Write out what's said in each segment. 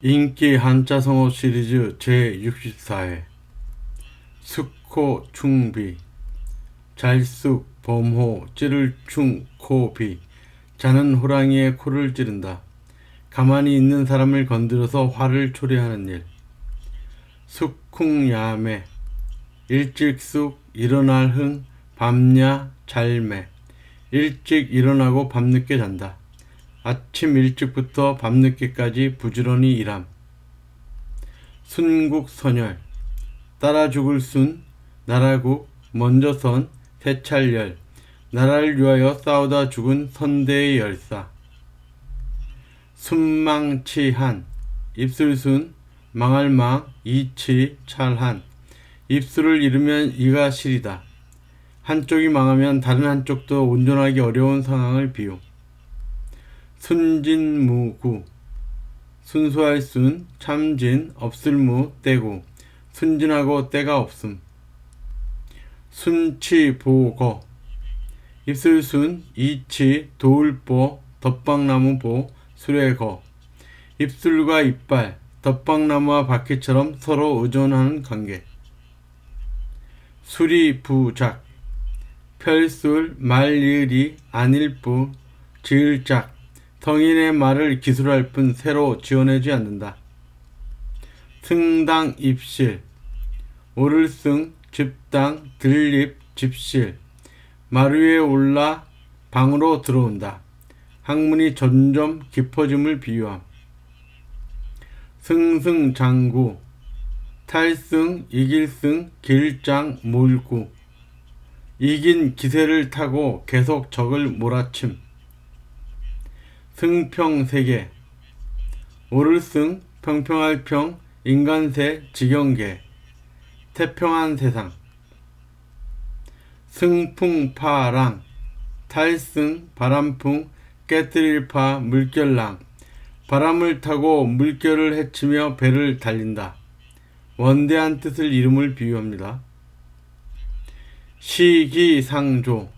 인기 한자성어 시리즈 제64회 숙호 충비 잘쑥 범호 찌를 충 코비 자는 호랑이의 코를 찌른다. 가만히 있는 사람을 건드려서 화를 초래하는 일. 숙쿵야매 일찍숙 일어날 흥 밤야 잘매 일찍 일어나고 밤늦게 잔다. 아침 일찍부터 밤늦게까지 부지런히 일함. 순국선열 따라 죽을 순 나라국 먼저 선 세찰열 나라를 위하여 싸우다 죽은 선대의 열사. 순망치한 입술순 망할망 이치 찰한 입술을 잃으면 이가 시리다. 한쪽이 망하면 다른 한쪽도 온전하기 어려운 상황을 비유. 순진무구. 순수할 순 참진 없을무 떼구. 순진하고 때가 없음. 순치보거. 입술순 이치 도울보 덧방나무보 수레거. 입술과 이빨 덧방나무와 바퀴처럼 서로 의존하는 관계. 수리부작. 별술 말리을이 아닐부 지을작 성인의 말을 기술할 뿐 새로 지어내지 않는다. 승당 입실 오를승 집당 들립 집실 말 위에 올라 방으로 들어온다. 학문이 점점 깊어짐을 비유함. 승승장구 탈승 이길승 길장 몰구 이긴 기세를 타고 계속 적을 몰아침 승평세계. 오를승 평평할 평 인간세 지경계. 태평한 세상. 승풍파랑 탈승 바람풍 깨뜨릴 파 물결랑. 바람을 타고 물결을 헤치며 배를 달린다. 원대한 뜻을 이름을 비유합니다. 시기상조.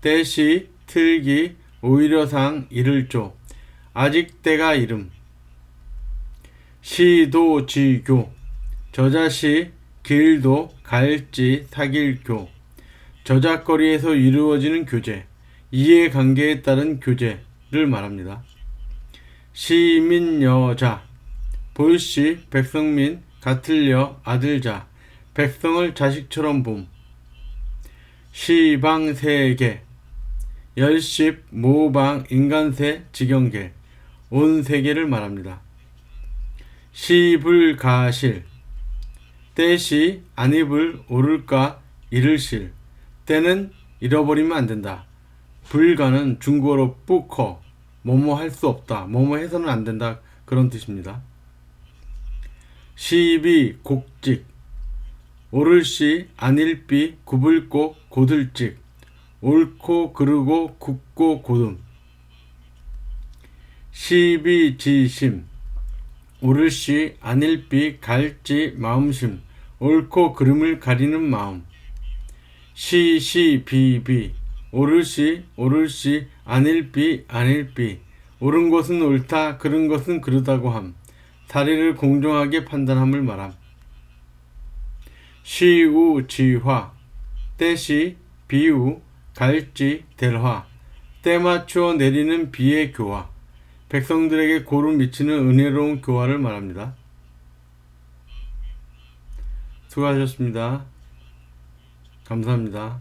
때시 틀기 오히려상 이를조 아직 때가 이름. 시도지교. 저자시 길도 갈지 사길교. 저작거리에서 이루어지는 교제 이해관계에 따른 교제를 말합니다. 시민여자. 볼시 백성민 같을려 아들자. 백성을 자식처럼 봄. 시방세계. 열십 모방 인간세 지경계 온 세계를 말합니다. 시불 가실 때시 안입을 오를까 잃을실 때는 잃어버리면 안 된다. 불가는 중국어로 뿌커 뭐뭐 할 수 없다. 뭐뭐 해서는 안 된다. 그런 뜻입니다. 시비 곡직 오를시 안일비 굽을고 고들직 옳고 그르고 굽고 고듬 시비지심. 오를시 안일비 갈지 마음심. 옳고 그름을 가리는 마음. 시시비비. 오를시 오를시 안일비 안일비. 옳은 것은 옳다 그른 것은 그르다고 함. 사리를 공정하게 판단함을 말함. 시우지화. 때시 비우 갈지 델화. 때 맞추어 내리는 비의 교화 백성들에게 고루 미치는 은혜로운 교화를 말합니다. 수고하셨습니다. 감사합니다.